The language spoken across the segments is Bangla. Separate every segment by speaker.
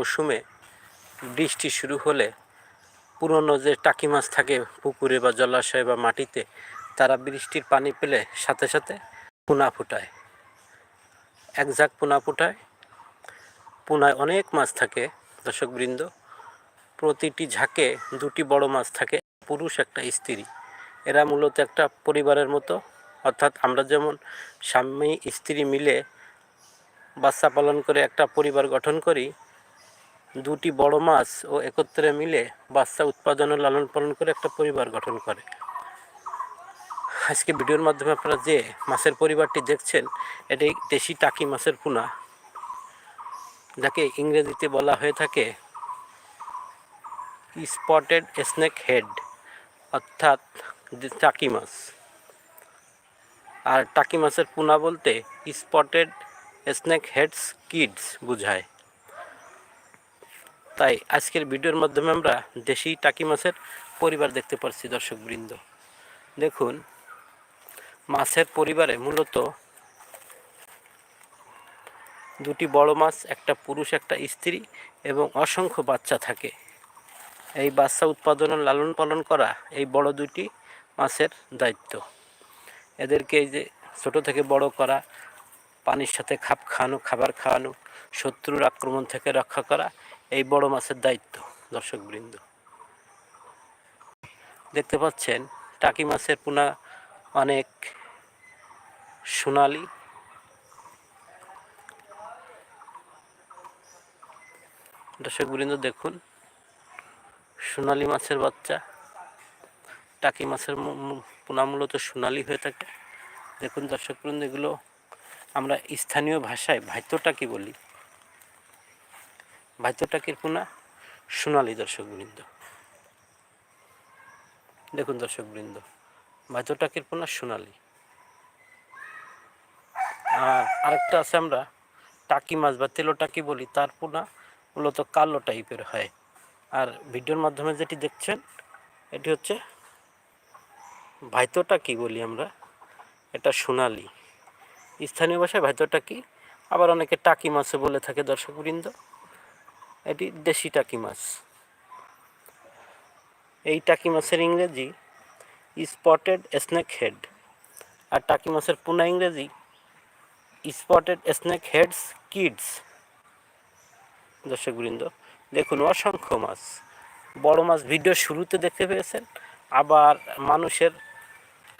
Speaker 1: মৌসুমে বৃষ্টি শুরু হলে পুরনো যে টাকি মাছ থাকে পুকুরে বা জলাশয়ে বা মাটিতে, তারা বৃষ্টির পানি পেলে সাথে সাথে পোনা ফুটায়। এক ঝাঁক পোনা ফুটায়। পোনায় অনেক মাছ থাকে, দর্শকবৃন্দ। প্রতিটি ঝাঁকে দুটি বড় মাছ থাকে, পুরুষ একটা স্ত্রী। এরা মূলত একটা পরিবারের মতো। অর্থাৎ আমরা যেমন স্বামী স্ত্রী মিলে বাচ্চা পালন করে একটা পরিবার গঠন করি দুটি বড় মাছ ও একত্রে মিলে বাচ্চা উৎপাদন ও লালন পালন করে একটা পরিবার গঠন করে। আজকে ভিডিওর মাধ্যমে আপনারা যে মাছের পরিবারটি দেখছেন, এটি দেশি টাকি মাছের পোনা যাকে ইংরেজিতে বলা হয়ে থাকে স্পটেড স্নেক হেড অর্থাৎ টাকি মাছ। আর টাকি মাছের পোনা বলতে স্পটেড স্নেক হেডস কিডস বোঝায়। তাই আজকের ভিডিওর মাধ্যমে আমরা দেশি টাকি মাছের পরিবার দেখতে পাচ্ছি দর্শকবৃন্দ। দেখুন, মাছের পরিবারে মূলত দুটি বড় মাছ, একটা পুরুষ, একটা স্ত্রী এবং অসংখ্য বাচ্চা থাকে। এই বাচ্চা উৎপাদন লালন পালন করা এই বড় দুটি মাছের দায়িত্ব। এদেরকে এই যে ছোট থেকে বড় করা, পানির সাথে খাপ খাওয়ানো, খাবার খাওয়ানো, শত্রুর আক্রমণ থেকে রক্ষা করা এই বড় মাছের দায়িত্ব, দর্শকবৃন্দ। দেখতে পাচ্ছেন, টাকি মাছের পোনা অনেক সোনালি। দর্শকবৃন্দ, দেখুন, সোনালি মাছের বাচ্চা। টাকি মাছের পোনা মূলত সোনালি হয়ে থাকে। দেখুন দর্শকবৃন্দ, এগুলো আমরা স্থানীয় ভাষায় ভাইতটাকি বলি। ভাইতটাকির পোনা সোনালি দর্শকবৃন্দ। দেখুন দর্শকবৃন্দ ভাইতটাকির পোনা সোনালি। আর আরেকটা আছে আমরা, টাকি মাছ বা তেলো টাকি বলি তার পোনা মূলত কালো টাইপের হয়। আর ভিডিওর মাধ্যমে যেটি দেখছেন, এটি হচ্ছে ভাইতটা কি বলি আমরা, এটা সোনালি। স্থানীয় ভাষায় ভাইতটা কি আবার অনেকে টাকি মাছও বলে থাকে দর্শকবৃন্দ। এটি দেশি টাকি মাছ। এই টাকি মাছের ইংরেজি স্পটেড স্নেক হেড আর টাকি মাছের পুনা ইংরেজি স্পটেড স্নেক হেডস কিডস দর্শকবৃন্দ দেখুন অসংখ্য মাছ। বড় মাছ ভিডিও শুরুতে দেখতে পেয়েছেন, আবার মানুষের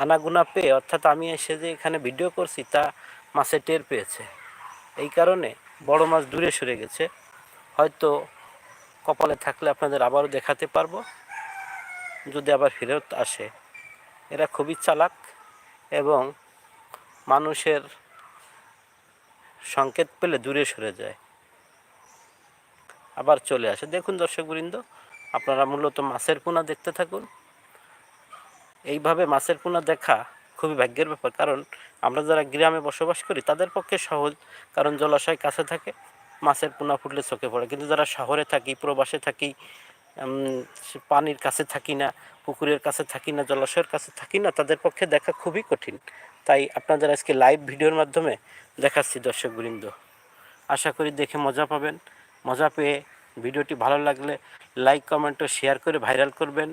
Speaker 1: আনাগুনা পেয়ে, অর্থাৎ আমি এসে যে এখানে ভিডিও করছি, তা মাছে টের পেয়েছে। এই কারণে বড় মাছ দূরে সরে গেছে। হয়তো কপালে থাকলে আপনাদের আবারও দেখাতে পারব। যদি আবার ফেরত আসে। এরা খুবই চালাক এবং মানুষের সংকেত পেলে দূরে সরে যায়। আবার চলে আসে। দেখুন দর্শকবৃন্দ, আপনারা মূলত মাছের পোনা দেখতে থাকুন। এইভাবে মাছের পোনা দেখা খুবই ভাগ্যের ব্যাপার। কারণ আমরা যারা গ্রামে বসবাস করি, তাদের পক্ষে সহজ। কারণ জলাশয় কাছে থাকে। মাছের পোনা ফুটলে চোখে পড়ে। কিন্তু যারা শহরে থাকি, প্রবাসে থাকি পানির কাছে থাকি না, পুকুরের কাছে থাকি না, জলাশয়ের কাছে থাকি না, তাদের পক্ষে দেখা খুবই কঠিন। তাই আপনাদের আজকে লাইভ ভিডিওর মাধ্যমে দেখাচ্ছি দর্শকবৃন্দ আশা করি দেখে মজা পাবেন। মজা পেয়ে ভিডিওটি ভালো লাগলে লাইক কমেন্ট ও শেয়ার করে ভাইরাল করবেন।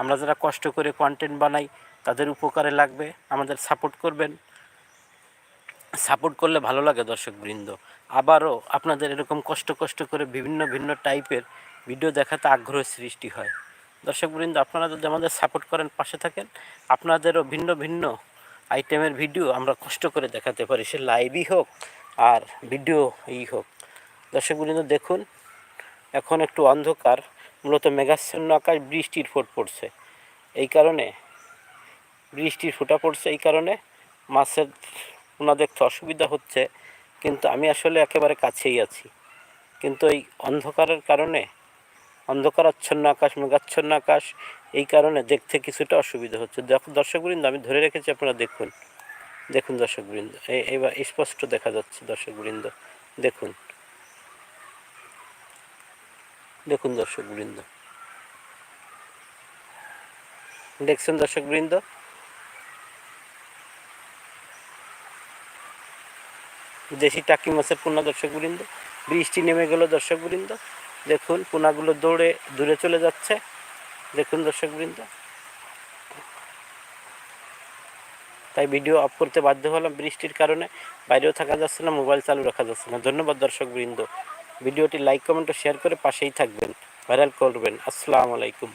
Speaker 1: আমরা যারা কষ্ট করে কন্টেন্ট বানাই, তাদের উপকারে লাগবে। আমাদের সাপোর্ট করবেন। সাপোর্ট করলে ভালো লাগে দর্শকবৃন্দ। আবারও আপনাদের এরকম কষ্ট কষ্ট করে বিভিন্ন ভিন্ন টাইপের ভিডিও দেখাতে আগ্রহ সৃষ্টি হয়। দর্শকবৃন্দ, আপনারা যদি আমাদের সাপোর্ট করেন, পাশে থাকেন, আপনাদেরও ভিন্ন ভিন্ন আইটেমের ভিডিও আমরা কষ্ট করে দেখাতে পারি। সে লাইভই হোক আর ভিডিও ই হোক। দর্শকবৃন্দ, দেখুন, এখন একটু অন্ধকার। মূলত মেঘাচ্ছন্ন আকাশ, বৃষ্টির ফোট পড়ছে। এই কারণে, বৃষ্টির ফোটা পড়ছে। এই কারণে মাছের পোনা দেখতে অসুবিধা হচ্ছে, কিন্তু আমি আসলে একেবারে কাছেই আছি। কিন্তু এই অন্ধকারের কারণে, অন্ধকারাচ্ছন্ন আকাশ, মেঘাচ্ছন্ন আকাশ, এই কারণে দেখতে কিছুটা অসুবিধা হচ্ছে। দর্শকবৃন্দ, আমি ধরে রেখেছি আপনারা দেখুন। দেখুন দর্শকবৃন্দ এবার স্পষ্ট দেখা যাচ্ছে দর্শকবৃন্দ। দেখুন। দেখুন দর্শকবৃন্দ। দেখছেন দর্শকবৃন্দ? দেশি টাকি মাছের পূর্ণ দর্শকবৃন্দ, বৃষ্টি নেমে গেল দর্শকবৃন্দ। দেখুন, পোনাগুলো দৌড়ে, দূরে চলে যাচ্ছে। দেখুন দর্শকবৃন্দ। তাই ভিডিও অফ করতে বাধ্য হলাম বৃষ্টির কারণে। বাইরেও থাকা যাচ্ছে না, মোবাইল চালু রাখা যাচ্ছে না। ধন্যবাদ দর্শকবৃন্দ। ভিডিওটি লাইক, কমেন্ট ও শেয়ার করে পাশেই থাকবেন। ভাইরাল করবেন। আসসালামু আলাইকুম।